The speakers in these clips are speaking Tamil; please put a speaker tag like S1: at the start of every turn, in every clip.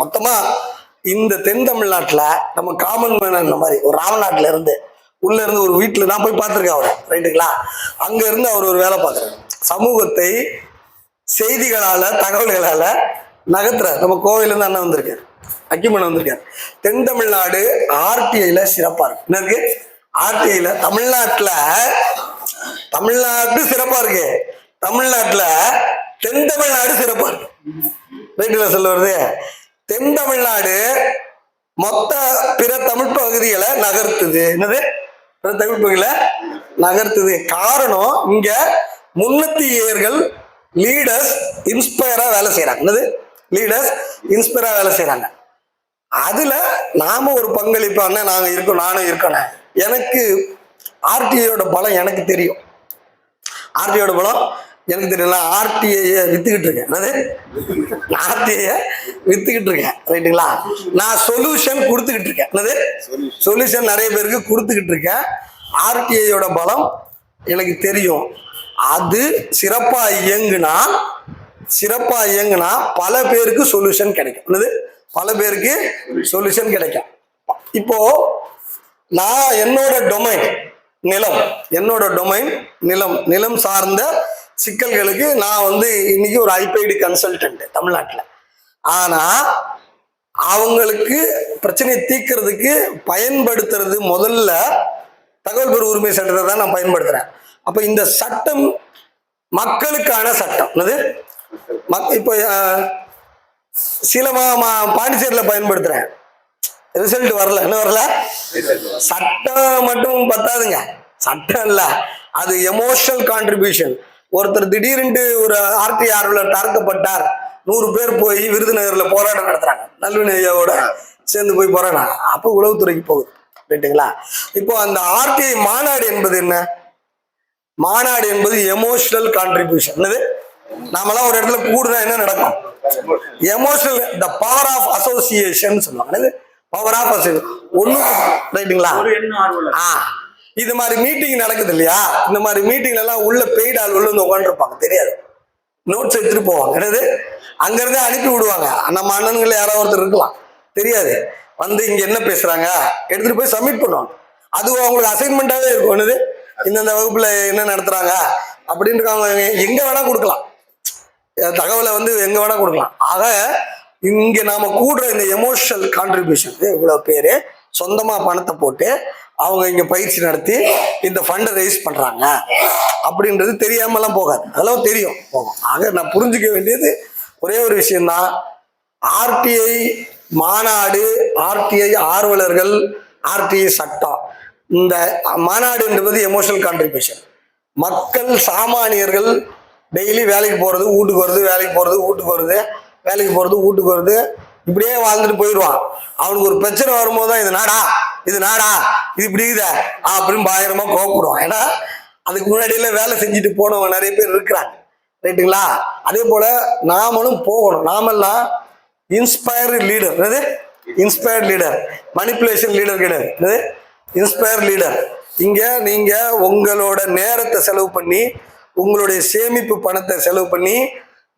S1: மொத்தமா இந்த தென் தமிழ்நாட்டுல நம்ம காமன் மேன் இந்த மாதிரி ஒரு ராமநாட்டுல இருந்து உள்ள இருந்து ஒரு வீட்டுல நான் போய் பார்த்திருக்கேன் அவரை ரைட்டுங்களா? அங்க இருந்து அவர் ஒரு வேலை பார்க்குறாரு. சமூகத்தை செய்திகளால தகவல்களால நகர்த்துற நம்ம கோவையில இருந்து அண்ணன் வந்திருக்காரு. அக்கிமன் வந்திருக்காரு. தென் தமிழ்நாடு ஆர்டிஐல சிறப்பா இருக்கு. என்ன இருக்கு? ஆர்டிஐல தமிழ்நாட்டுல தமிழ்நாட்டு சிறப்பா இருக்கு. தமிழ்நாட்டுல தென் தமிழ்நாடு சிறப்பா இருக்கு. ரைட்டுல சொல்ல வருது தென் தமிழ்நாடு மொத்த பிற தமிழ் பகுதிகளை நகர்த்துது. என்னது? பிற தமிழ் பகுதிகளை நகர்த்துது. காரணம் இங்க முன்னூத்தி ஏர்கள் லீடர்ஸ் இன்ஸ்பயரா வேலை செய்யறாங்க என்னது? லீடர்ஸ் இன்ஸ்பயரா வேலை செய்யறாங்க அதுல நாம ஒரு பங்களிப்பு அண்ணன் நாங்க இருக்கோம் நானும் இருக்கணும் எனக்கு ஆர்டிஐயோட பலம் எனக்கு தெரியும். ஆர்டிஐயோட பலம் எனக்கு தெரியல ஆர்டிஐயை வித்துக்கிட்டு இருக்கேன். என்னது? ஆர்டிஐ வித்துக்கிட்டு இருக்கேன். ரைட்டுங்களா? நான் சொல்யூஷன் கொடுத்துக்கிட்டு இருக்கேன். என்னது? சொல்யூஷன் நிறைய பேருக்கு கொடுத்துக்கிட்டு இருக்கேன். ஆர்டிஐயோட பலம் எனக்கு தெரியும். அது சிறப்பா இயங்குனா சிறப்பா இயங்குனா பல பேருக்கு சொல்யூஷன் கிடைக்கும். என்னது? பல பேருக்கு சொல்யூஷன் கிடைக்கும். இப்போ நான் என்னோட டொமைன் நிலம். என்னோட டொமைன் நிலம். நிலம் சார்ந்த சிக்கல்களுக்கு நான் வந்து இன்னைக்கு ஒரு ஐபைடு கன்சல்டன்ட் தமிழ்நாட்டில். ஆனா அவங்களுக்கு பிரச்சனையை தீர்க்கறதுக்கு பயன்படுத்துறது முதல்ல தகவல் பெறு உரிமை சட்டத்தை தான் நான் பயன்படுத்துறேன். அப்ப இந்த சட்டம் மக்களுக்கான சட்டம். என்னது? மக் இப்போ சில மா- மா- பயன்படுத்துறேன். ரிசல்ட் வரல. என்ன வரல? சட்டம் மட்டும் பத்தாதுங்க. சட்டம் இல்லை. அது எமோஷனல் கான்ட்ரிபியூஷன் ஒருத்தர் திடீர்னு ஒரு ஆர்டி ஆர்வலர் தாக்கப்பட்டார் நூறு பேர் போய் விருதுநகர்ல போராட்டம் நடத்துறாங்க. நல்வினை ஐயாவோட சேர்ந்து போய் போராட்டம் அப்போ உளவுத்துறைக்கு போகுது. ரைட்டுங்களா இப்போ அந்த ஆர்டிஐ மாநாடு என்பது என்ன? மாநாடு என்பது எமோஷனல் கான்ட்ரிபியூஷன் என்னது? நாமெல்லாம் ஒரு இடத்துல கூடுனா என்ன நடக்கும்? Emotional the power of association சொல்லுவாங்க. என்னது? பவர் ஆஃப் அசோசியேஷன் ஒண்ணு ரைட்டுங்களா ஆ. இது மாதிரி மீட்டிங் நடக்குது இல்லையா? இந்த மாதிரி மீட்டிங்ல எல்லாம் உள்ள பெய்டு ஆள் உள்ள வந்து உட்காந்துருப்பாங்க தெரியாது. நோட்ஸ் எடுத்துட்டு போவாங்க. என்னது? அங்கிருந்தே அனுப்பி விடுவாங்க. நம்ம அண்ணன்கள் யாராவது ஒருத்தர் இருக்கலாம். தெரியாது. வந்து இங்க என்ன பேசுறாங்க? எடுத்துட்டு போய் சப்மிட் பண்ணுவாங்க. அது அவங்களுக்கு அசைன்மெண்டாவே இருக்கும். என்னது? இந்தந்த வகுப்புல என்ன நடத்துறாங்க? அப்படின்னு அவங்க எங்க வேணா கொடுக்கலாம். தகவலை வந்து எங்க வேணா கொடுக்கலாம். ஆக இங்க நாம கூடுற இந்த எமோஷனல் கான்ட்ரிபியூஷன் இவ்வளவு பேரு சொந்தமா பணத்தை போட்டு அவங்க இங்க பயிற்சி நடத்தி இந்த ஃபண்டை ரைஸ் பண்றாங்க. அப்படின்றது தெரியாமலாம் போகாது. அதெல்லாம் தெரியும். போகும் ஆக நான் புரிஞ்சுக்க வேண்டியது ஒரே ஒரு விஷயம்தான். ஆர்டிஐ மாநாடு ஆர்டிஐ ஆர்வலர்கள் ஆர்டிஐ சட்டம். இந்த மாநாடு என்பது எமோஷனல் கான்ட்ரிபியூஷன் மக்கள் சாமானியர்கள் டெய்லி வேலைக்கு போறது வீட்டுக்கு வருது வேலைக்கு போறது வீட்டுக்கு வருது வேலைக்கு போறது வீட்டுக்கு வருது இப்படியே வாழ்ந்துட்டு போயிடுவான். அவனுக்கு ஒரு பிரச்சனை வரும்போது தான் இது நாடா? இது நாடா? இது இப்படி இருக்குதே? அப்படின்னு பயங்கரமா கோபப்படுவோம் ஏன்னா அதுக்கு முன்னாடியில வேலை செஞ்சுட்டு போனவங்க நிறைய பேர் இருக்கிறாங்க. ரைட்டுங்களா? அதே போல நாமளும் போகணும். நாமெல்லாம் இன்ஸ்பயர்டு லீடர் என்னது? இன்ஸ்பயர்ட் லீடர் மணிப்புலேஷன் லீடர் கிடையாது என்னது? இன்ஸ்பயர் லீடர் இங்கே நீங்கள் உங்களோட நேரத்தை செலவு பண்ணி உங்களுடைய சேமிப்பு பணத்தை செலவு பண்ணி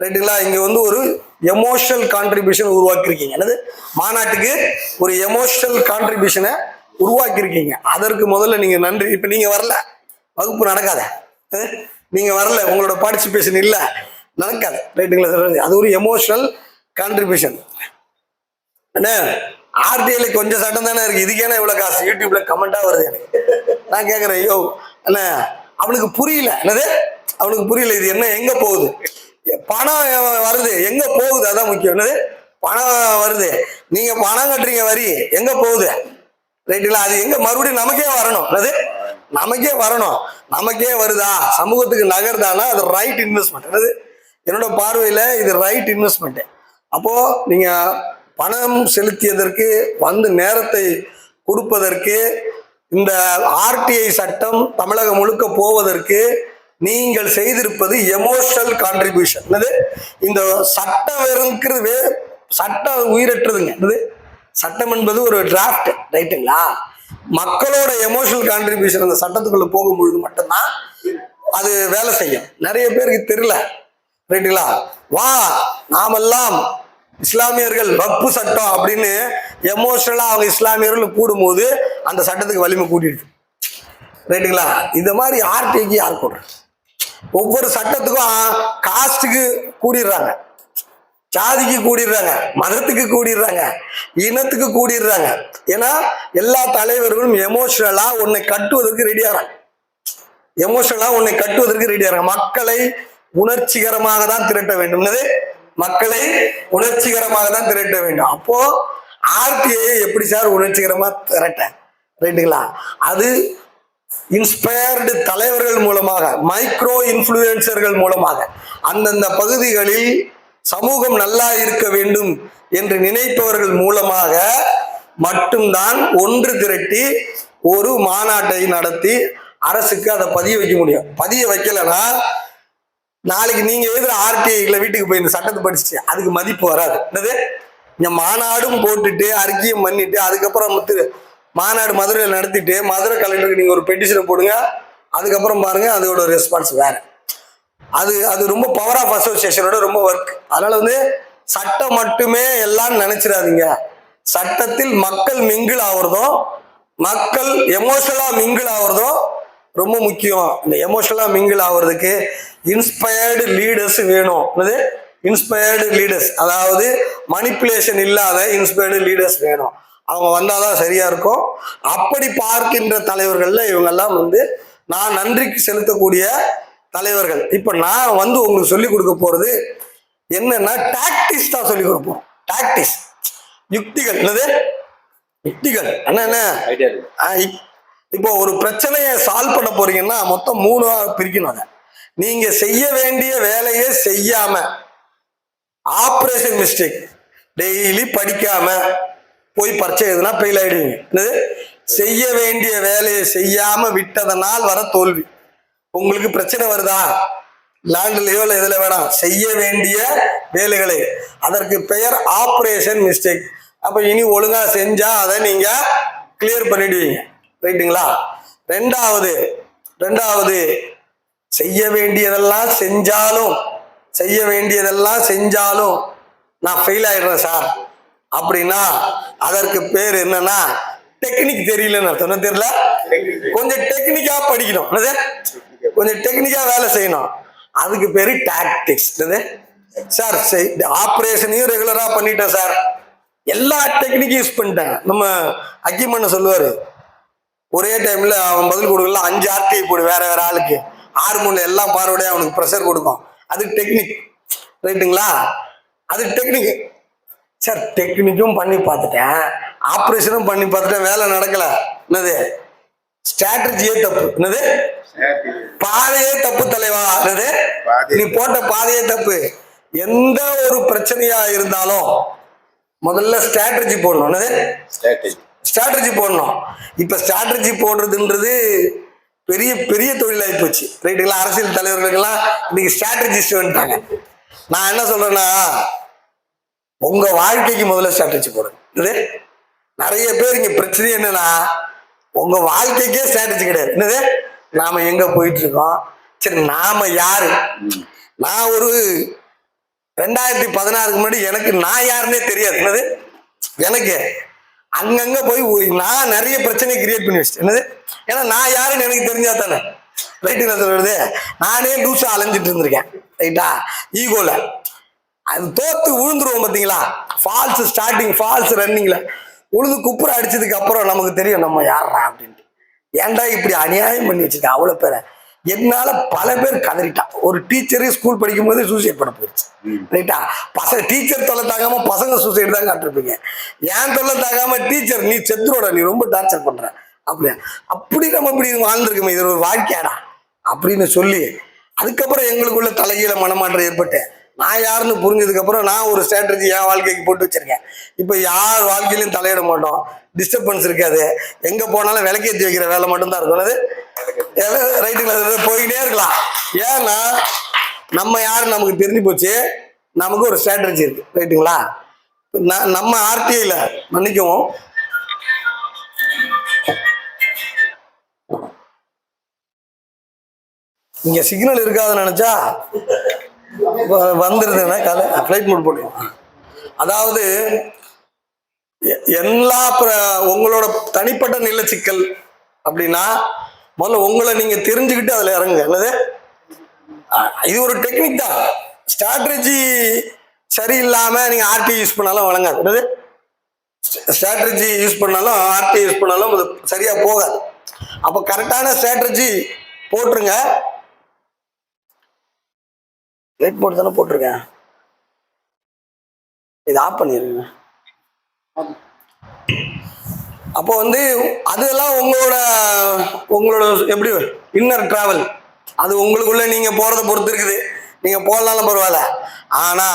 S1: ரைட்டுங்களா? இங்கே வந்து ஒரு எமோஷனல் கான்ட்ரிபியூஷன் உருவாக்கியிருக்கீங்க. என்னது? மாநாட்டுக்கு ஒரு எமோஷனல் கான்ட்ரிபியூஷனை உருவாக்கியிருக்கீங்க. அதற்கு முதல்ல நீங்க நன்றி. இப்ப நீங்க வரல. வகுப்பு நடக்காத. நீங்க வரல. உங்களோட பார்ட்டிசிபேஷன் இல்ல. நடக்காது. ரைட்டுங்களா சொல்றது? அது ஒரு எமோஷனல் கான்ட்ரிபியூஷன் என்ன? ஆர்டிஐல கொஞ்சம் சட்டம் தானே இருக்கு. இதுக்கேனா இவ்வளவு காசு? யூடியூப்ல கமெண்டா வருது எனக்கு. நான் கேக்குறேன் ஐயோ. என்ன? அவனுக்கு புரியல. என்னது? அவனுக்கு புரியல. இது என்ன? எங்க போகுது? பணம் வருது. எங்க போகுது? அதான் முக்கியம். என்னது? பணம் வருது. நீங்க பணம் கட்டுறீங்க வரி. எங்க போகுது? ரைட்டுங்களா அது எங்க? மறுபடியும் நமக்கே வரணும். அது நமக்கே வரணும். நமக்கே வருதா? சமூகத்துக்கு நகர்தானா அது ரைட் இன்வெஸ்ட்மெண்ட் என்னது? என்னோட பார்வையில இது ரைட் இன்வெஸ்ட்மெண்ட் அப்போ நீங்க பணம் செலுத்தியதற்கு வந்து நேரத்தை கொடுப்பதற்கு இந்த ஆர்டிஐ சட்டம் தமிழகம் முழுக்க போவதற்கு நீங்கள் செய்திருப்பது எமோஷனல் கான்ட்ரிபியூஷன் என்னது? இந்த சட்டம் இருக்கிறது சட்டம் உயிரற்றதுங்க. என்னது? சட்டம் என்பது ஒரு டிராஃப்ட் ரைட்டுங்களா? மக்களோட எமோஷனல் கான்ட்ரிபியூஷன் அந்த சட்டத்துக்குள்ள போகும்பொழுது மட்டும்தான் அது வேலை செய்யும். நிறைய பேருக்கு தெரியல ரைட்டுங்களா? வா நாமெல்லாம் இஸ்லாமியர்கள் வப்பு சட்டம் அப்படின்னு எமோஷனலா அவங்க இஸ்லாமியர்கள் கூடும்போது அந்த சட்டத்துக்கு வலிமை கூட்டிடுது ரைட்டுங்களா? இந்த மாதிரி ஆர்டிக்கு யார் கூடுறது ஒவ்வொரு சட்டத்துக்கும் காஸ்ட்டுக்கு கூடிடுறாங்க. ஜாதிக்கு கூடிடுறாங்க மதத்துக்கு கூடிடுறாங்க இனத்துக்கு கூடிடுறாங்க. ஏன்னா எல்லா தலைவர்களும் எமோஷனலா உன்னை கட்டுவதற்கு ரெடியாகிறாங்க எமோஷனலா உன்னை கட்டுவதற்கு ரெடியாகிறாங்க மக்களை உணர்ச்சிகரமாக தான் திரட்ட வேண்டும். மக்களை உணர்ச்சிகரமாக தான் திரட்ட வேண்டும். அப்போ ஆர்டிஐ எப்படி சார் உணர்ச்சிகரமா திரட்ட? ரைட்டுங்களா அது இன்ஸ்பயர்டு தலைவர்கள் மூலமாக மைக்ரோ இன்ஃப்ளூயன்சர்கள் மூலமாக அந்தந்த பகுதிகளில் சமூகம் நல்லா இருக்க வேண்டும் என்று நினைப்பவர்கள் மூலமாக மட்டும்தான் ஒன்று திரட்டி ஒரு மாநாட்டை நடத்தி அரசுக்கு அதை பதிய வைக்க முடியும். பதிய வைக்கலன்னா நாளைக்கு நீங்க எழுதுற ஆர்டிஐல வீட்டுக்கு போய் இந்த சட்டத்தை படிச்சு அதுக்கு மதிப்பு வராது. என்னது? இங்க மாநாடும் போட்டுட்டு அறிக்கையும் பண்ணிட்டு அதுக்கப்புறம் மாநாடு மதுரையில் நடத்திட்டு மதுரை கலெக்டருக்கு நீங்கள் ஒரு பெட்டிஷனை போடுங்க. அதுக்கப்புறம் பாருங்க அதோட ரெஸ்பான்ஸ் வேறு. அது அது ரொம்ப பவர் ஆஃப் அசோசியேஷனோட ரொம்ப ஒர்க் அதனால வந்து சட்டம் மட்டுமே எல்லாம் நினைச்சிடாதீங்க. சட்டத்தில் மக்கள் மிங்கிள் ஆகுறதும் மக்கள் எமோஷனலாக மிங்கிள் ஆகுறதும் ரொம்ப முக்கியம். இந்த எமோஷனலாக மிங்கிள் ஆகுறதுக்கு இன்ஸ்பயர்டு லீடர்ஸ் வேணும். என்னது? இன்ஸ்பயர்டு லீடர்ஸ் அதாவது மணிப்புலேஷன் இல்லாத இன்ஸ்பயர்டு லீடர்ஸ் வேணும். அவங்க வந்தாதான் சரியா இருக்கும். அப்படி பார்க்கின்ற தலைவர்கள்ல இவங்கெல்லாம் வந்து நான் நன்றிக்கு செலுத்தக்கூடிய தலைவர்கள். இப்ப நான் வந்து உங்களுக்கு சொல்லி கொடுக்க போறது என்னன்னா டாக்டிஸ் தான் சொல்லி கொடுப்போம் டாக்டிஸ் யுக்திகள். என்னது? யுக்திகள். என்ன என்ன? இப்போ ஒரு பிரச்சனையை சால்வ் பண்ண போறீங்கன்னா மொத்தம் மூணு பிரிக்கணும் நீங்க செய்ய வேண்டிய வேலையை செய்யாம ஆப்ரேஷன் மிஸ்டேக் டெய்லி படிக்காம போய் பரீட்சை எதுனா ஃபெயில் ஆயிடுவீங்க. என்னது? செய்ய வேண்டிய வேலையை செய்யாம விட்டதனால் வர தோல்வி. உங்களுக்கு பிரச்சனை வருதா? லேண்ட்லயோ இல்லை இதில் வேணாம். செய்ய வேண்டிய வேலைகளை. அதற்கு பெயர் ஆப்ரேஷன் மிஸ்டேக் அப்போ இனி ஒழுங்கா செஞ்சா அதை நீங்க கிளியர் பண்ணிடுவீங்க. ரைட்டுங்களா ரெண்டாவது ரெண்டாவது செய்ய வேண்டியதெல்லாம் செஞ்சாலும் செய்ய வேண்டியதெல்லாம் செஞ்சாலும் நான் ஃபெயில் ஆயிடுறேன் சார். அப்படின்னா அதற்கு பேர் என்னன்னா டெக்னிக் தெரியலன்னு அர்த்தம். தெரியல? கொஞ்சம் டெக்னிக்கா படிக்கணும். என்னது? கொஞ்சம் டெக்னிக்கா வேலை செய்யணும். அதுக்கு பேரு டாக்டிக்ஸ் என்னது? சார் ஆப்ரேஷனையும் ரெகுலரா பண்ணிட்டேன் சார் எல்லா டெக்னிக்கும் யூஸ் பண்ணிட்டேன். நம்ம அக்கிமண்ண சொல்லுவாரு ஒரே டைம்ல அவன் பதில் கொடுக்கல அஞ்சு ஆர்டிஐ போடு வேற வேற ஆளுக்கு. ஆறு மூணு எல்லாம் பார்வையோட அவனுக்கு ப்ரெஷர் கொடுக்கும். அது டெக்னிக் ரைட்டுங்களா? அது டெக்னிக் சார் டெக்னிக்கும் பண்ணி பார்த்துட்டேன். ஆப்ரேஷனும் பண்ணி பார்த்துட்டேன். வேலை நடக்கல. என்னது? ஸ்ட்ராட்டஜியே தப்பு. என்னது? பாதையே தப்பு தலைவா. என்னது. நீ போட்ட பாதையே தப்பு. எந்த ஒரு பிரச்சனையா இருந்தாலும் முதல்ல ஸ்ட்ராட்டஜி போடணும். என்னது?
S2: ஸ்ட்ராட்டஜி
S1: ஸ்ட்ராட்டஜி போடணும். இப்ப ஸ்ட்ராட்டஜி போடுறதுன்றது பெரிய பெரிய தொழிலாகி போச்சு. ரைட்டுங்களா அரசியல் தலைவர்களுக்கெல்லாம் இன்னைக்கு ஸ்ட்ராட்டஜிஸ்ட் வந்துட்டாங்க நான் என்ன சொல்றேன்னா உங்க வாழ்க்கைக்கு முதல்ல ஸ்ட்ராட்டஜி போடுங்க. என்னது? நிறைய பேர் இங்க பிரச்சனை என்னன்னா உங்க வாழ்க்கைக்கே ஸ்ட்ராட்டஜி கிடையாது. என்னது? நாம எங்க போயிட்டு இருக்கோம் சரி நாம யாரு? நான் ஒரு ரெண்டாயிரத்தி பதினாறுக்கு முன்னாடி எனக்கு நான் யாருன்னே தெரியாது. என்னது? எனக்கு. அங்கங்க போய் நான் நிறைய பிரச்சனை கிரியேட் பண்ணி வச்சிட்டேன். என்னது? ஏன்னா நான் யாருன்னு எனக்கு தெரிஞ்சா தானே? ரைட்டு நான் சொல்றது? நானே லூசா அலைஞ்சிட்டு இருந்திருக்கேன். ரைட்டா ஈகோல அது தோத்து விழுந்துருவோம் பாத்தீங்களா? ஃபால்ஸ் ஸ்டார்டிங் ஃபால்ஸ் ரன்னிங்ல உழுது குப்புற அடிச்சதுக்கு அப்புறம் நமக்கு தெரியும் நம்ம யாரா அப்படின்ட்டு. ஏன்டா இப்படி அநியாயம் பண்ணி வச்சிருக்க அவ்வளவு பேரை? என்னால பல பேர் கதறிட்டான் ஒரு டீச்சரே ஸ்கூல் படிக்கும் போது சூசைட் பண்ண போயிடுச்சு ரைட்டா? பசங்க டீச்சர் தொல்லை தாங்காம பசங்க சூசைட் தான் காட்டிருப்பீங்க. ஏன் தொல்லை தாங்காம டீச்சர் நீ செத்துரோட நீ ரொம்ப டார்ச்சர் பண்ற. அப்படியா? அப்படி நம்ம இப்படி வாழ்ந்துருக்கோமே இது ஒரு வாழ்க்கையாடா. அப்படின்னு சொல்லி அதுக்கப்புறம் எங்களுக்குள்ள தலைகீழ மனமாற்றம் ஏற்பட்டு நான் யாருன்னு புரிஞ்சதுக்கப்புறம் நான் ஒரு ஸ்ட்ராட்டஜி என் வாழ்க்கைக்கு போட்டு வச்சிருக்கேன். இப்போ யார் வாழ்க்கையிலையும் தலையிட மாட்டோம். டிஸ்டர்பன்ஸ் இருக்காது. எங்கே போனாலும் விளக்கேற்றி வைக்கிற வேலை மட்டும்தான் இருக்கும். அது ரைட்டுங்களா போய்கிட்டே இருக்கலாம். ஏன்னா நம்ம யார் நமக்கு தெரிஞ்சு போச்சு. நமக்கு ஒரு ஸ்ட்ராட்டஜி இருக்குது ரைட்டுங்களா நான் நம்ம ஆர்டிஐயில் மன்னிக்கவும். இங்கே சிக்னல் இருக்காதுன்னு நினச்சா வந்துருதுன்னா கதை. ஃப்ளைட் மூட் போட்டுக்கலாம் அதாவது எ- எல்லா உங்களோட தனிப்பட்ட நில சிக்கல் அப்படின்னா முதல்ல உங்களை நீங்க தெரிஞ்சுக்கிட்டு அதுல இறங்குங்க. என்னது? இது ஒரு டெக்னிக் தான். ஸ்ட்ராட்டஜி சரியில்லாம நீங்க ஆர்டி யூஸ் பண்ணாலும் வழங்காது. என்னது? ஸ்ட்ராட்டஜி யூஸ் பண்ணாலும் ஆர்டி யூஸ் பண்ணாலும் அது சரியா போகாது. அப்போ கரெக்டான ஸ்ட்ராட்டஜி போட்டுருங்க. வெயிட் போட்டு தானே போட்டிருக்கேன். இது ஆஃப் பண்ணிடுங்க. அப்போ வந்து அதெல்லாம் உங்களோட உங்களோட எப்படி இன்னர் டிராவல் அது உங்களுக்குள்ள நீங்க போறத பொறுத்து இருக்குது. நீங்க போகலாம் பரவாயில்ல. ஆனா